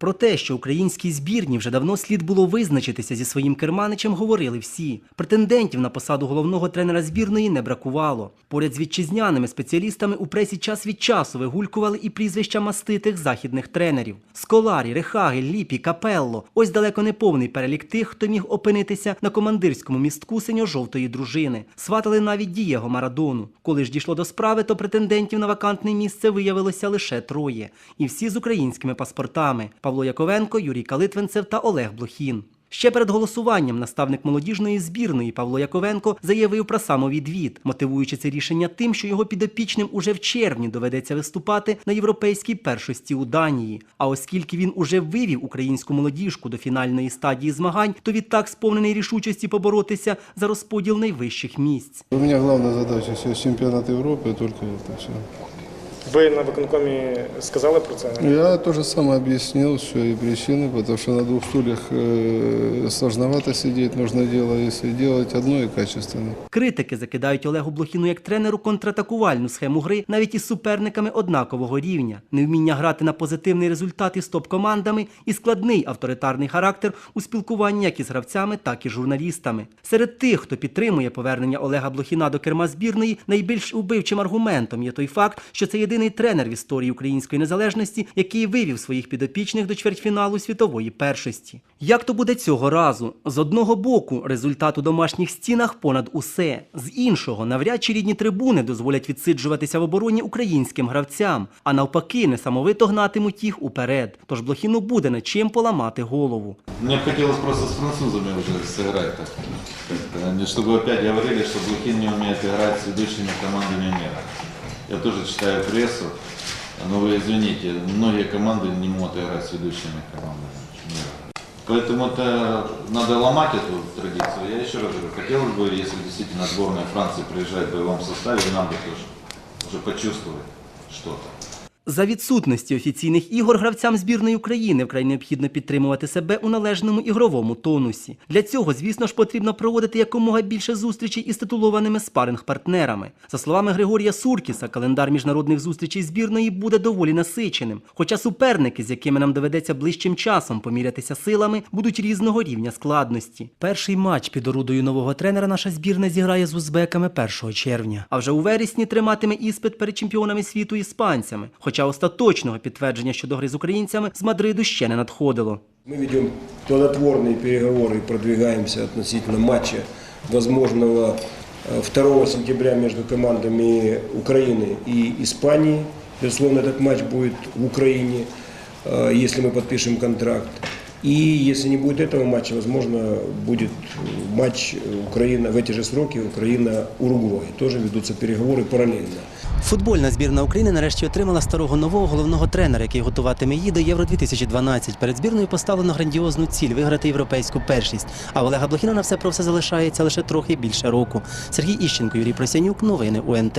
Про те, що українській збірні вже давно слід було визначитися зі своїм керманичем, говорили всі. Претендентів на посаду головного тренера збірної не бракувало. Поряд з вітчизняними спеціалістами у пресі час від часу вигулькували і прізвища маститих західних тренерів: Сколарі, Рехагель, Ліпі, Капелло. Ось далеко не повний перелік тих, хто міг опинитися на командирському містку синьо-жовтої дружини. Сватали навіть Дієго Марадону. Коли ж дійшло до справи, то претендентів на вакантне місце виявилося лише троє, і всі з українськими паспортами: Павло Яковенко, Юрій Калитвинцев та Олег Блохін. Ще перед голосуванням наставник молодіжної збірної Павло Яковенко заявив про самовідвід, мотивуючи це рішення тим, що його підопічним уже в червні доведеться виступати на європейській першості у Данії. А оскільки він уже вивів українську молодіжку до фінальної стадії змагань, то відтак сповнений рішучості поборотися за розподіл найвищих місць. У меня главная задача сейчас чемпионат Европы, только это все. Ви на виконкомі сказали про це? Я то же самое объяснил все и причины, потому что на двух стульях э, сложновато сидеть, нужно дело, если делать одно и качественно. Критики закидають Олегу Блохіну як тренеру контратакувальну схему гри навіть із суперниками однакового рівня, невміння грати на позитивний результат із топ-командами і складний авторитарний характер у спілкуванні як із гравцями, так і журналістами. Серед тих, хто підтримує повернення Олега Блохіна до керма збірної, найбільш убивчим аргументом є той факт, що це єдиний тренер в історії української незалежності, який вивів своїх підопічних до чвертьфіналу світової першості. Як то буде цього разу? З одного боку, результат у домашніх стінах понад усе. З іншого, навряд чи рідні трибуни дозволять відсиджуватися в обороні українським гравцям, а навпаки, несамовито гнатимуть їх уперед. Тож Блохіну буде над чим поламати голову. Мне бы хотелось просто с французами уже сыграть так. как-то. Они, Чтобы опять говорили, что Блохин не умеет играть с ведущими командами мира. Я тоже читаю прессу, но вы извините, многие команды не могут играть с ведущими командами. Поэтому это надо ломать эту традицию. Я еще раз говорю, хотелось бы, если действительно сборная Франции приезжает в боевом составе, нам бы тоже уже почувствовать что-то. За відсутності офіційних ігор гравцям збірної України вкрай необхідно підтримувати себе у належному ігровому тонусі. Для цього, звісно ж, потрібно проводити якомога більше зустрічей із титулованими спаринг-партнерами. За словами Григорія Суркіса, календар міжнародних зустрічей збірної буде доволі насиченим. Хоча суперники, з якими нам доведеться ближчим часом помірятися силами, будуть різного рівня складності. Перший матч під орудою нового тренера наша збірна зіграє з узбеками 1 червня. А вже у вересні триматиме іспит перед чемпіонами світу іспанцями Хоча остаточного підтвердження щодо гри з українцями з Мадриду ще не надходило. Мы ведем плодотворные переговоры и продвигаемся относительно матча возможного э, 2 сентября между командами Украины и Испании. Безусловно, этот матч будет в Украине, э, если мы подпишем контракт. И если не будет этого матча, возможно, будет матч Украина в эти же сроки Украина-Уругвай. Тоже ведутся переговоры параллельно. Футбольна збірна України нарешті отримала старого нового головного тренера, який готуватиме її до Євро 2012. Перед збірною поставлено грандіозну ціль виграти європейську першість. А Олега Блохіна на все про все залишається лише трохи більше року. Сергій Іщенко, Юрій Просянюк, новини УНТ.